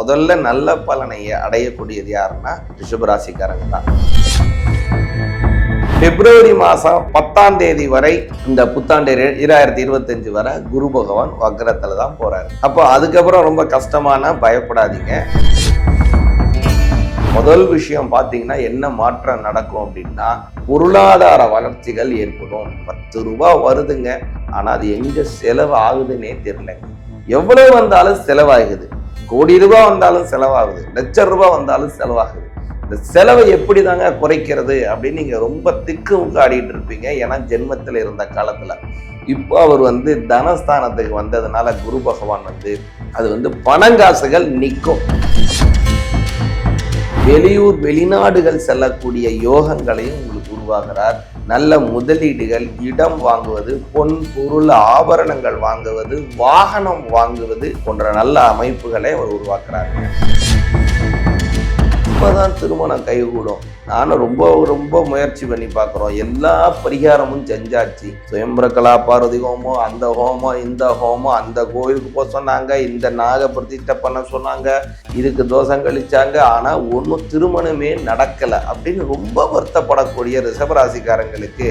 முதல்ல நல்ல பலனை அடையக்கூடியது யாருன்னா ரிஷபராசிக்காரங்க தான். பிப்ரவரி மாதம் பத்தாம் தேதி வரை இந்த புத்தாண்டு இரண்டாயிரத்தி இருபத்தஞ்சு வரை குரு பகவான் வக்ரத்தில் தான் போறாரு. அப்போ அதுக்கப்புறம் ரொம்ப கஷ்டமான பயப்படாதீங்க. முதல் விஷயம் பார்த்தீங்கன்னா என்ன மாற்றம் நடக்கும் அப்படின்னா பொருளாதார வளர்ச்சிகள் ஏற்படும். பத்து ரூபா வருதுங்க. ஆனால் அது எங்கே செலவு ஆகுதுன்னே தெரியல. எவ்வளவு வந்தாலும் செலவாகுது. கோடி ரூபாய் வந்தாலும் செலவாகுது. லட்சம் ரூபாய் வந்தாலும் செலவாகுது. இந்த செலவை எப்படி தாங்க குறைக்கிறது அப்படின்னு நீங்க ரொம்ப திக்கு முக்காடிட்டு இருப்பீங்க. ஏன்னா ஜென்மத்தில் இருந்த காலத்துல. இப்போ அவர் வந்து தனஸ்தானத்துக்கு வந்ததுனால குரு பகவான் வந்து அது வந்து பணங்காசுகள் நிற்கும் வெளியூர் வெளிநாடுகள் செல்லக்கூடிய யோகங்களையும் உங்களுக்கு உருவாகிறார் நல்ல முதலீடுகள் இடம் வாங்குவது பொன் பொருள் ஆபரணங்கள் வாங்குவது வாகனம் வாங்குவது போன்ற நல்ல அமைப்புகளை அவர் அப்போ தான் திருமணம் கைகூடும். நானும் ரொம்ப ரொம்ப முயற்சி பண்ணி பார்க்குறோம். எல்லா பரிகாரமும் செஞ்சாச்சு. சுயம்பிரகலா பார்வதி ஹோமம் அந்த ஹோமம் இந்த ஹோமம் அந்த கோயிலுக்கு போக சொன்னாங்க. இந்த நாக பிரதிஷ்டை பண்ண சொன்னாங்க. இதுக்கு தோஷம் கழிச்சாங்க. ஆனால் ஒன்றும் திருமணமே நடக்கலை அப்படின்னு ரொம்ப வருத்தப்படக்கூடிய ரிஷபராசிக்காரங்களுக்கு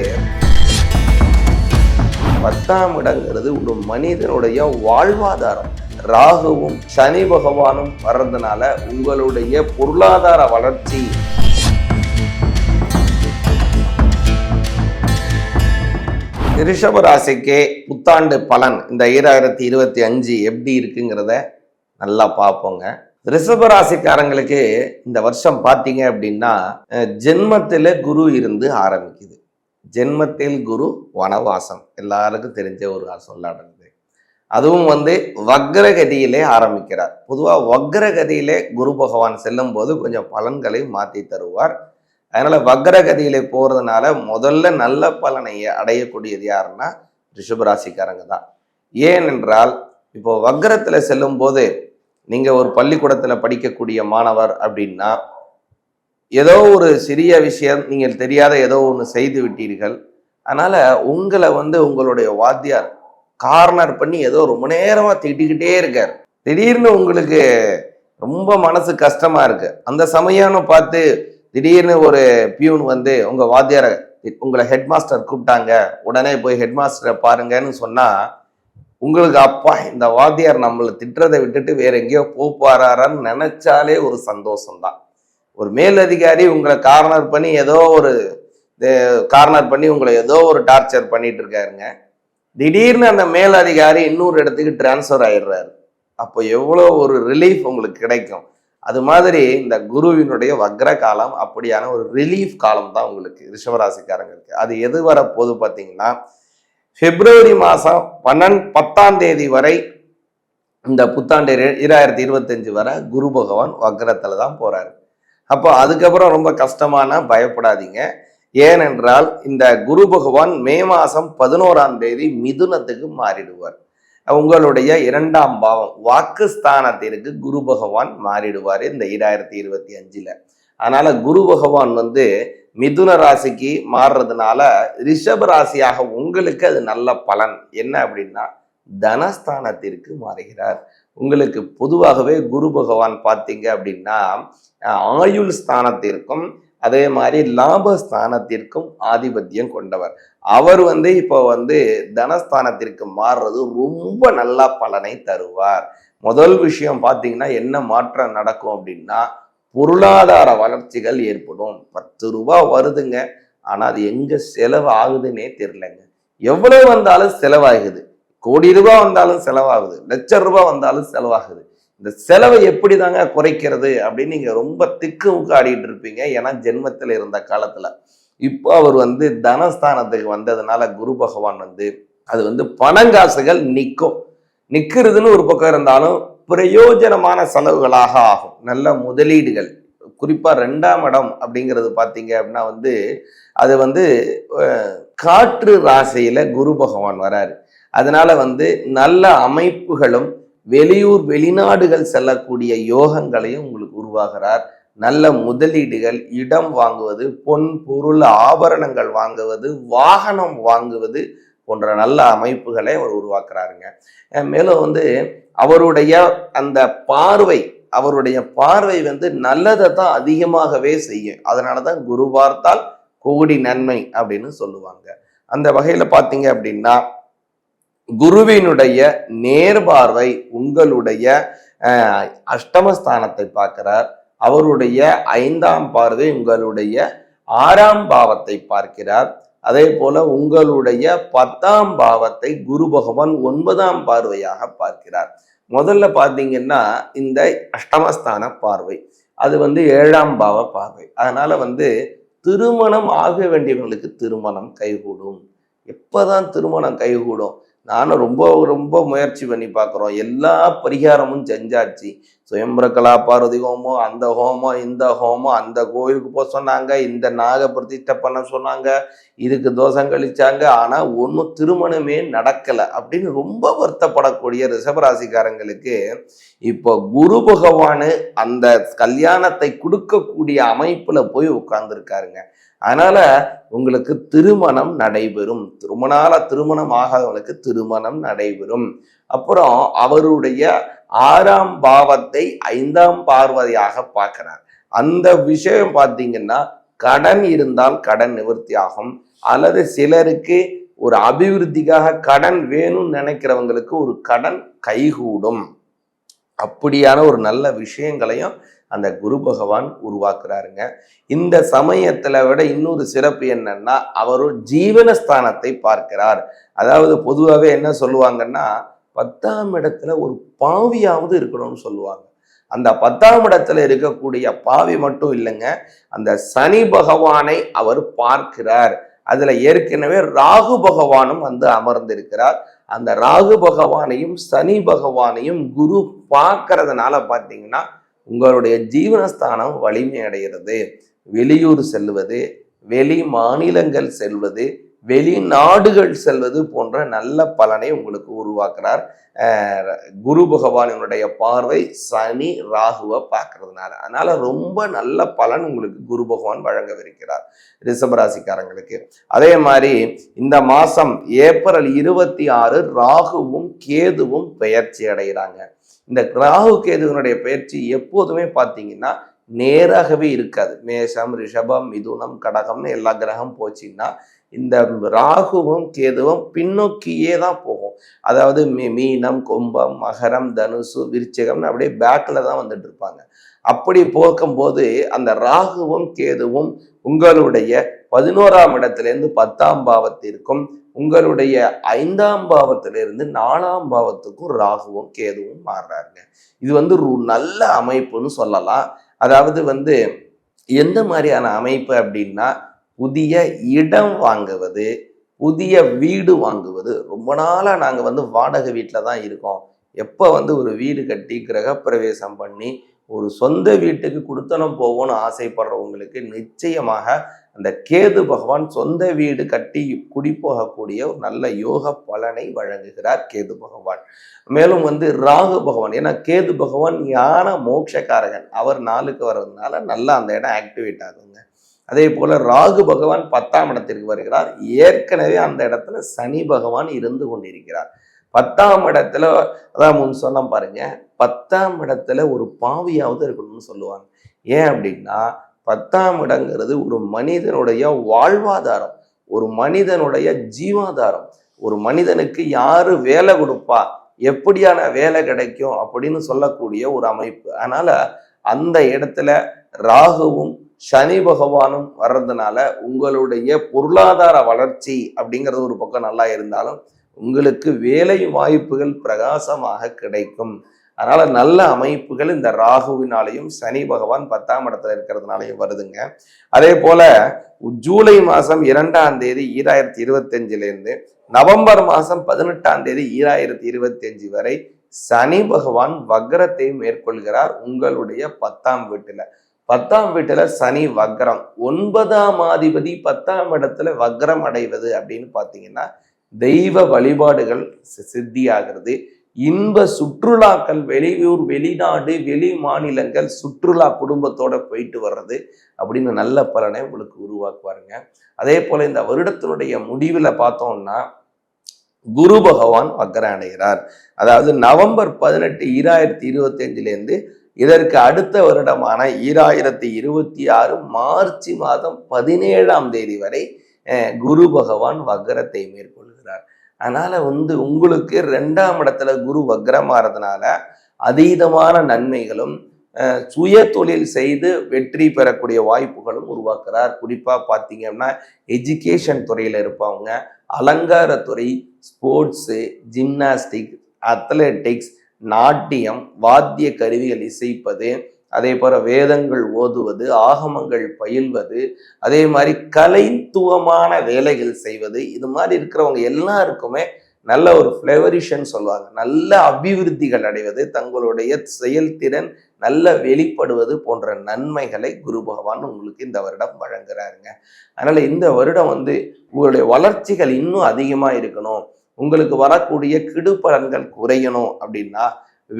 பத்தாம் இடங்கிறது ஒரு மனிதனுடைய வாழ்வாதாரம். ராகுவும் சனி பகவானும் வர்றதுனால உங்களுடைய பொருளாதார வளர்ச்சி. ரிஷப ராசிக்கே புத்தாண்டு பலன் இந்த ஈராயிரத்தி இருபத்தி அஞ்சு எப்படி இருக்குங்கிறத நல்லா பார்ப்போங்க. ரிஷப ராசிக்காரங்களுக்கு இந்த வருஷம் பார்த்தீங்க அப்படின்னா ஜென்மத்தில் குரு இருந்து ஆரம்பிக்குது. ஜென்மத்தில் குரு வனவாசம். எல்லாருக்கும் தெரிஞ்ச ஒரு சொல்லாடுறது அதுவும் வந்து வக்ரகதியிலே ஆரம்பிக்கிறார். பொதுவாக வக்ரகதியிலே குரு பகவான் செல்லும் போது கொஞ்சம் பலன்களை மாற்றி தருவார். அதனால வக்ரகதியிலே போகிறதுனால முதல்ல நல்ல பலனை அடையக்கூடியது யாருன்னா ரிஷபராசிக்காரங்க தான். ஏனென்றால் இப்போ வக்ரத்தில் செல்லும் போது நீங்கள் ஒரு பள்ளிக்கூடத்தில் படிக்கக்கூடிய மாணவர் அப்படின்னா ஏதோ ஒரு சிறிய விஷயம் நீங்கள் தெரியாத ஏதோ ஒன்று செய்து விட்டீர்கள். அதனால் உங்களை வந்து உங்களுடைய வாத்தியார் கார்னர் பண்ணி ஏதோ ரொம்ப நேரமாக திட்டிக்கிட்டே இருக்கார். திடீர்னு உங்களுக்கு ரொம்ப மனசு கஷ்டமாக இருக்குது அந்த சமயம்னு பார்த்து திடீர்னு ஒரு பியூன் வந்து உங்கள் வாத்தியாரை உங்களை ஹெட் மாஸ்டர் கூப்பிட்டாங்க. உடனே போய் ஹெட் மாஸ்டரை பாருங்கன்னு சொன்னால் உங்களுக்கு அப்பா இந்த வாத்தியார் நம்மளை திட்டுறதை விட்டுட்டு வேற எங்கேயோ போப்பாரான்னு நினைச்சாலே ஒரு சந்தோஷம்தான். ஒரு மேலதிகாரி உங்களை கார்னர் பண்ணி ஏதோ ஒரு கார்னர் பண்ணி உங்களை ஏதோ ஒரு டார்ச்சர் பண்ணிட்டு இருக்காருங்க. திடீர்னு அந்த மேலதிகாரி இன்னொரு இடத்துக்கு டிரான்ஸ்ஃபர் ஆயிடுறாரு. அப்போ எவ்வளோ ஒரு ரிலீஃப் உங்களுக்கு கிடைக்கும். அது மாதிரி இந்த குருவினுடைய வக்ர காலம் அப்படியான ஒரு ரிலீஃப் காலம் தான் உங்களுக்கு ரிஷபராசிக்காரங்களுக்கு அது எது வர போது பார்த்தீங்கன்னா பிப்ரவரி மாதம் பன்னெண்டு பத்தாம் தேதி வரை இந்த புத்தாண்டு இராயிரத்தி இருபத்தஞ்சு வரை குரு பகவான் வக்ரத்தில் தான் போகிறாரு அப்போ அதுக்கப்புறம் ரொம்ப கஷ்டமான பயப்படாதீங்க. ஏனென்றால் இந்த குரு பகவான் மே மாதம் பதினோராம் தேதி மிதுனத்துக்கு மாறிடுவார். உங்களுடைய இரண்டாம் பாவம் வாக்குஸ்தானத்திற்கு குரு பகவான் மாறிடுவார் இந்த இரண்டாயிரத்தி இருபத்தி அஞ்சுல. அதனால குரு பகவான் வந்து மிதுன ராசிக்கு மாறுறதுனால ரிஷப ராசியாக உங்களுக்கு அது நல்ல பலன். என்ன அப்படின்னா தனஸ்தானத்திற்கு மாறுகிறார். உங்களுக்கு பொதுவாகவே குரு பகவான் பார்த்தீங்க அப்படின்னா ஆயுள் ஸ்தானத்திற்கும் அதே மாதிரி லாபஸ்தானத்திற்கும் ஆதிபத்தியம் கொண்டவர். அவர் வந்து இப்போ வந்து தனஸ்தானத்திற்கு மாறுறது ரொம்ப நல்ல பலனை தருவார். முதல் விஷயம் பார்த்தீங்கன்னா என்ன மாற்றம் நடக்கும் அப்படின்னா பொருளாதார வளர்ச்சிகள் ஏற்படும். பத்து ரூபாய் வருதுங்க. ஆனால் அது எங்கே செலவு ஆகுதுன்னே தெரிலங்க எவ்வளவு வந்தாலும் செலவாகுது. கோடி ரூபாய் வந்தாலும் செலவாகுது. லட்சம் ரூபாய் வந்தாலும் செலவாகுது. இந்த செலவை எப்படி தாங்க குறைக்கிறது அப்படின்னு நீங்க ரொம்ப திக்கு முக்கு ஆடிட்டு இருப்பீங்க. ஏன்னா ஜென்மத்தில் இருந்த காலத்துல. இப்போ அவர் வந்து தனஸ்தானத்துக்கு வந்ததுனால குரு பகவான் வந்து அது வந்து பணங்காசுகள் நிற்கும் நிற்கிறதுன்னு ஒரு பக்கம் இருந்தாலும் பிரயோஜனமான செலவுகளாக ஆகும். நல்ல முதலீடுகள். குறிப்பாக ரெண்டாம் இடம் அப்படிங்கிறது பார்த்தீங்க அப்படின்னா வந்து அது வந்து காற்று ராசியில் குரு பகவான் வராரு. அதனால வந்து நல்ல அமைப்புகளும் வெளியூர் வெளிநாடுகள் செல்லக்கூடிய யோகங்களையும் உங்களுக்கு உருவாகிறார். நல்ல முதலீடுகள் இடம் வாங்குவது பொன் பொருள் ஆபரணங்கள் வாங்குவது வாகனம் வாங்குவது போன்ற நல்ல அமைப்புகளை அவர் உருவாக்குறாருங்க. மேலும் வந்து அவருடைய அந்த பார்வை அவருடைய பார்வை வந்து நல்லதை தான் அதிகமாகவே செய்யும். அதனால தான் குரு பார்த்தால் கோடி நன்மை அப்படின்னு சொல்லுவாங்க. அந்த வகையில் பார்த்தீங்க அப்படின்னா குருவினுடைய நேர்பார்வை உங்களுடைய அஷ்டமஸ்தானத்தை பார்க்கிறார். அவருடைய ஐந்தாம் பார்வை உங்களுடைய ஆறாம் பாவத்தை பார்க்கிறார். அதே போல உங்களுடைய பத்தாம் பாவத்தை குரு பகவான் ஒன்பதாம் பார்வையாக பார்க்கிறார். முதல்ல பார்த்தீங்கன்னா இந்த அஷ்டமஸ்தான பார்வை. அது வந்து ஏழாம் பாவ பார்வை. அதனால வந்து திருமணம் ஆக வேண்டியவங்களுக்கு திருமணம் கைகூடும். எப்பதான் திருமணம் கைகூடும்? நானும் ரொம்ப ரொம்ப முயற்சி பண்ணி பார்க்குறோம். எல்லா பரிகாரமும் செஞ்சாச்சு. சுயம்பிரகலா பார்வதி ஹோமம் அந்த ஹோமம் இந்த ஹோமம் அந்த கோயிலுக்கு போக சொன்னாங்க இந்த நாக பிரதிஷ்டை பண்ண சொன்னாங்க இதுக்கு தோஷம் கழிச்சாங்க ஆனால் ஒன்றும் திருமணமே நடக்கலை அப்படின்னு ரொம்ப வருத்தப்படக்கூடிய ரிஷபராசிக்காரங்களுக்கு இப்போ குரு பகவான் அந்த கல்யாணத்தை கொடுக்கக்கூடிய அமைப்பில் போய் உட்கார்ந்துருக்காருங்க. அதனால் உங்களுக்கு திருமணம் நடைபெறும். ரொம்ப திருமணம் ஆகாதவங்களுக்கு திருமணம் நடைபெறும். அப்புறம் அவருடைய ஆறாம் பாவத்தை ஐந்தாம் பார்வதியாக பார்க்கிறார். அந்த விஷயம் பார்த்தீங்கன்னா கடன் இருந்தால் கடன் நிவர்த்தி ஆகும் அல்லது சிலருக்கு ஒரு அபிவிருத்திக்காக கடன் வேணும்னு நினைக்கிறவங்களுக்கு ஒரு கடன் கைகூடும். அப்படியான ஒரு நல்ல விஷயங்களையும் அந்த குரு பகவான் உருவாக்குறாருங்க. இந்த சமயத்தில் விட இன்னொரு சிறப்பு என்னன்னா அவர் ஜீவனஸ்தானத்தை பார்க்கிறார். அதாவது பொதுவாகவே என்ன சொல்லுவாங்கன்னா பத்தாம் இடத்துல ஒரு பாவியாவது இருக்கணும்னு சொல்லுவாங்க. அந்த பத்தாம் இடத்துல இருக்கக்கூடிய பாவி மட்டும் இல்லைங்க அந்த சனி பகவானை அவர் பார்க்கிறார். அதுல ஏற்கனவே ராகு பகவானும் வந்து அமர்ந்திருக்கிறார். அந்த ராகு பகவானையும் சனி பகவானையும் குரு பார்க்கறதுனால பார்த்தீங்கன்னா உங்களுடைய ஜீவனஸ்தானம் வலிமை அடைகிறது வெளியூர் செல்வது வெளி மாநிலங்கள் செல்வது வெளிநாடுகள் செல்வது போன்ற நல்ல பலனை உங்களுக்கு உருவாக்குறார். குரு பகவானினுடைய பார்வை சனி ராகுவை பார்க்கறதுனால. அதனால ரொம்ப நல்ல பலன் உங்களுக்கு குரு பகவான் வழங்கவிருக்கிறார் ரிஷபராசிக்காரங்களுக்கு. அதே மாதிரி இந்த மாசம் ஏப்ரல் இருபத்தி ஆறு ராகுவும் கேதுவும் பெயர்ச்சி அடைகிறாங்க. இந்த ராகு கேதுவனுடைய பயிற்சி எப்போதுமே பார்த்தீங்கன்னா நேராகவே இருக்காது. மேஷம் ரிஷபம் மிதுனம் கடகம்னு எல்லா கிரகம் போச்சுன்னா இந்த ராகுவும் கேதுவும் பின்னோக்கியே தான் போகும். அதாவது மீ- மீனம் கும்பம் மகரம் தனுசு விருச்சகம்னு அப்படியே பேக்கில் தான் வந்துட்டு இருப்பாங்க. அப்படி போக்கும்போது அந்த ராகுவும் கேதுவும் உங்களுடைய பதினோராம் இடத்திலிருந்து பத்தாம் பாவத்திற்கும் உங்களுடைய ஐந்தாம் பாவத்திலிருந்து நாலாம் பாவத்துக்கும் ராகுவும் கேதுவும் மாறுறாருங்க. இது வந்து ஒரு நல்ல அமைப்புன்னு சொல்லலாம். அதாவது வந்து எந்த மாதிரியான அமைப்பு அப்படின்னா புதிய இடம் வாங்குவது புதிய வீடு வாங்குவது. ரொம்ப நாளாக நாங்கள் வந்து வாடகை வீட்டில் தான் இருக்கோம். எப்போ வந்து ஒரு வீடு கட்டி கிரகப்பிரவேசம் பண்ணி ஒரு சொந்த வீட்டுக்கு கொடுத்தனம் போவோம்னு ஆசைப்படுறவங்களுக்கு நிச்சயமாக அந்த கேது பகவான் சொந்த வீடு கட்டி குடி போகக்கூடிய ஒரு நல்ல யோக பலனை வழங்குகிறார் கேது பகவான். மேலும் வந்து ராகு பகவான். ஏன்னா கேது பகவான் ஞான மோட்சக்காரகன். அவர் நாளுக்கு வர்றதுனால நல்லா அந்த இடம் ஆக்டிவேட் ஆகுங்க. அதே போல ராகு பகவான் பத்தாம் இடத்திற்கு வருகிறார். ஏற்கனவே அந்த இடத்துல சனி பகவான் இருந்து கொண்டிருக்கிறார். பத்தாம் இடத்துல அதான் முன் சொன்ன பாருங்க பத்தாம் இடத்துல ஒரு பாவியாவது இருக்கணும்னு சொல்லுவாங்க. ஏன் அப்படின்னா பத்தாம் இடங்கிறது ஒரு மனிதனுடைய வாழ்வாதாரம் ஒரு மனிதனுடைய ஜீவாதாரம். ஒரு மனிதனுக்கு யாரு வேலை கொடுப்பா எப்படியான வேலை கிடைக்கும் அப்படின்னு சொல்லக்கூடிய ஒரு அமைப்பு. அதனால அந்த இடத்துல ராகுவும் சனி பகவானும் வர்றதுனால உங்களுடைய பொருளாதார வளர்ச்சி அப்படிங்கிறது ஒரு பக்கம் நல்லா இருந்தாலும் உங்களுக்கு வேலை வாய்ப்புகள் பிரகாசமாக கிடைக்கும். அதனால நல்ல அமைப்புகள் இந்த ராகுவினாலையும் சனி பகவான் பத்தாம் இடத்துல இருக்கிறதுனாலையும் வருதுங்க. அதே போல ஜூலை மாதம் இரண்டாம் தேதி ஈராயிரத்தி இருபத்தஞ்சுல இருந்து நவம்பர் மாதம் பதினெட்டாம் தேதி ஈராயிரத்தி இருபத்தஞ்சு வரை சனி பகவான் வக்ரத்தை மேற்கொள்கிறார் உங்களுடைய பத்தாம் வீட்டுல. பத்தாம் வீட்டில் சனி வக்ரம். ஒன்பதாம் அதிபதி பத்தாம் இடத்துல வக்ரம் அடைவது அப்படின்னு பார்த்தீங்கன்னா தெய்வ வழிபாடுகள் சி- சித்தியாகிறது. இன்ப சுற்றுலாக்கள் வெளியூர் வெளிநாடு வெளி மாநிலங்கள் சுற்றுலா குடும்பத்தோட போயிட்டு வர்றது அப்படின்னு நல்ல பலனை உங்களுக்கு உருவாக்குவாருங்க. அதே போல இந்த வருடத்தினுடைய முடிவில் பார்த்தோம்னா குரு பகவான் வக்கர அடைகிறார். அதாவது நவம்பர் பதினெட்டு ஈராயிரத்தி இருபத்தி அஞ்சுலேருந்து இதற்கு அடுத்த வருடமான ஈராயிரத்தி இருபத்தி ஆறு மார்ச் மாதம் பதினேழாம் தேதி வரை குரு பகவான் வக்ரத்தை மேற்கொள்கிறார். அதனால வந்து உங்களுக்கு ரெண்டாம் இடத்துல குரு வக்ரமாறதுனால அதீதமான நன்மைகளும் சுய தொழில் செய்து வெற்றி பெறக்கூடிய வாய்ப்புகளும் உருவாக்குறார். குறிப்பா பார்த்தீங்கன்னா எஜுகேஷன் துறையில் இருப்பவங்க அலங்காரத்துறை ஸ்போர்ட்ஸு ஜிம்னாஸ்டிக் அத்லெட்டிக்ஸ் நாட்டியம் வாத்திய கருவிகள் இசைப்பது அதே போல வேதங்கள் ஓதுவது ஆகமங்கள் பயில்வது அதே மாதிரி கலைத்துவமான வேலைகள் செய்வது இது மாதிரி இருக்கிறவங்க எல்லாருக்குமே நல்ல ஒரு ஃப்ளேவரிஷன் சொல்லுவாங்க. நல்ல அபிவிருத்திகள் அடைவது தங்களுடைய செயல்திறன் நல்ல வெளிப்படுவது போன்ற நன்மைகளை குரு பகவான் உங்களுக்கு இந்த வருடம் வழங்குறாருங்க. அதனால இந்த வருடம் வந்து உங்களுடைய வளர்ச்சிகள் இன்னும் அதிகமாக இருக்கணும். உங்களுக்கு வரக்கூடிய கிடு பலன்கள் குறையணும் அப்படின்னா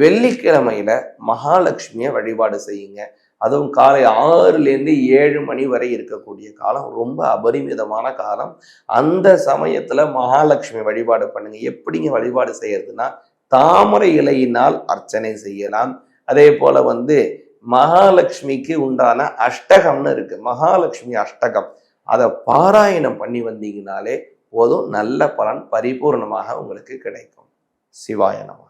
வெள்ளிக்கிழமையில மகாலட்சுமியை வழிபாடு செய்யுங்க. அதுவும் காலை ஆறுலேருந்து ஏழு மணி வரை இருக்கக்கூடிய காலம் ரொம்ப அபரிமிதமான காலம். அந்த சமயத்துல மகாலட்சுமி வழிபாடு பண்ணுங்க. எப்படிங்க வழிபாடு செய்யறதுன்னா தாமரை இலையினால் அர்ச்சனை செய்யலாம். அதே போல வந்து மகாலட்சுமிக்கு உண்டான அஷ்டகம்னு இருக்கு. மகாலட்சுமி அஷ்டகம். அதை பாராயணம் பண்ணி வந்தீங்கனாலே போதும் நல்ல பலன் பரிபூர்ணமாக உங்களுக்கு கிடைக்கும். சிவாய நமः